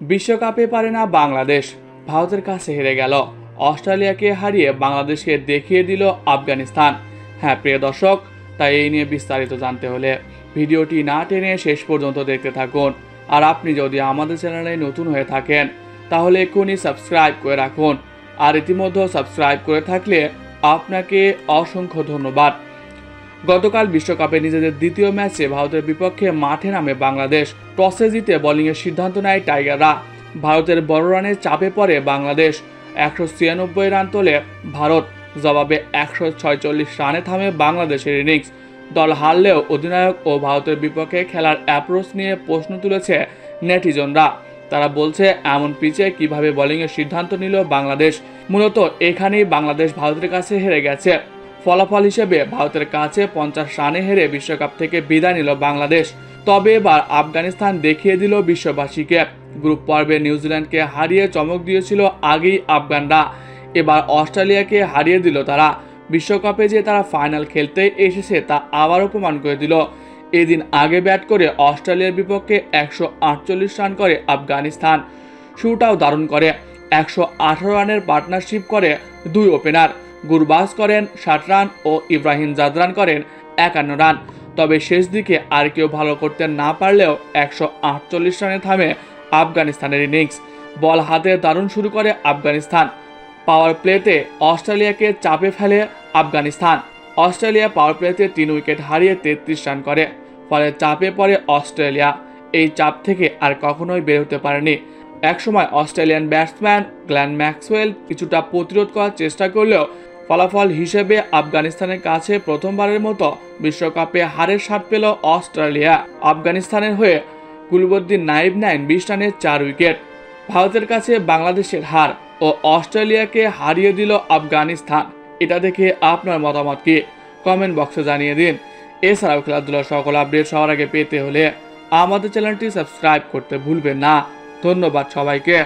বিশ্বকাপে পারে না বাংলাদেশ। ভারতের কাছে হেরে গেল। অস্ট্রেলিয়াকে হারিয়ে বাংলাদেশকে দেখিয়ে দিল আফগানিস্তান। হ্যাঁ প্রিয় দর্শক, তাই এই নিয়ে বিস্তারিত জানতে হলে ভিডিওটি না টেনে শেষ পর্যন্ত দেখতে থাকুন। আর আপনি যদি আমাদের চ্যানেলে নতুন হয়ে থাকেন, তাহলে এক্ষুনি সাবস্ক্রাইব করে রাখুন। আর ইতিমধ্যে সাবস্ক্রাইব করে থাকলে আপনাকে অসংখ্য ধন্যবাদ। গতকাল বিশ্বকাপে নিজেদের দ্বিতীয় ম্যাচে ভারতের বিপক্ষে মাঠে নামে বাংলাদেশ। টসে জিতে বোলিংয়ের সিদ্ধান্ত নেয় টাইগাররা। ভারতের বড় রানের চাপে পড়ে বাংলাদেশ। একশো ছিয়ানব্বই রান তোলে ভারত। জবাবে একশো ছয়চল্লিশ রানে থামে বাংলাদেশের ইনিংস। দল হারলেও অধিনায়ক ও ভারতের বিপক্ষে খেলার অ্যাপ্রোচ নিয়ে প্রশ্ন তুলেছে নেটিজনরা। তারা বলছে, এমন পিচে কীভাবে বোলিংয়ের সিদ্ধান্ত নিল বাংলাদেশ? মূলত এখানেই বাংলাদেশ ভারতের কাছে হেরে গেছে। ফলাফল হিসেবে ভারতের কাছে পঞ্চাশ রানে হেরে বিশ্বকাপ থেকে বিদায় নিল বাংলাদেশ। তবে এবার আফগানিস্তান দেখিয়ে দিল বিশ্ববাসীকে। গ্রুপ পর্বে নিউজিল্যান্ডকে হারিয়ে চমক দিয়েছিল আগেই আফগানরা। এবার অস্ট্রেলিয়াকে হারিয়ে দিল তারা। বিশ্বকাপে যে তারা ফাইনাল খেলতে এসেছে তা আবারও প্রমাণ করে দিল। এদিন আগে ব্যাট করে অস্ট্রেলিয়ার বিপক্ষে একশো আটচল্লিশ রান করে আফগানিস্তান। শুরুটাও দারুণ করে। একশো আঠারো রানের পার্টনারশিপ করে দুই ওপেনার। গুরবাজ করেন ষাট রান ও ইব্রাহিম জাদরান করেন একান্ন রান। তবে শেষ দিকে আর কেউ ভালো করতে না পারলেও একশো আটচল্লিশ রানে থামে আফগানিস্তানের ইনিংস। বল হাতে দারুণ শুরু করে আফগানিস্তান। পাওয়ার প্লেতে অস্ট্রেলিয়াকে চাপে ফেলে আফগানিস্তান। অস্ট্রেলিয়া পাওয়ার প্লেতে তিন উইকেট হারিয়ে তেত্রিশ রান করে, ফলে চাপে পড়ে অস্ট্রেলিয়া। এই চাপ থেকে আর কখনোই বের হতে পারেনি। একসময় অস্ট্রেলিয়ান ব্যাটসম্যান গ্ল্যান ম্যাক্সওয়েল কিছুটা প্রতিরোধ করার চেষ্টা করলেও ফলাফল হিসেবে আফগানিস্তানের কাছে প্রথমবারের মতো বিশ্বকাপে হারের স্বাদ পেল অস্ট্রেলিয়া। আফগানিস্তানের হয়ে কুলবদ্দিন নাইব নেন বিশ রানের চার উইকেট। ভারতের কাছে বাংলাদেশের হার ও অস্ট্রেলিয়াকে হারিয়ে দিল আফগানিস্তান। এটা দেখে আপনার মতামত কি? কমেন্ট বক্সে জানিয়ে দিন। এছাড়াও খেলাধুলার সকল আপডেট সবার আগে পেতে হলে আমাদের চ্যানেলটি সাবস্ক্রাইব করতে ভুলবেন না। ধন্যবাদ সবাইকে।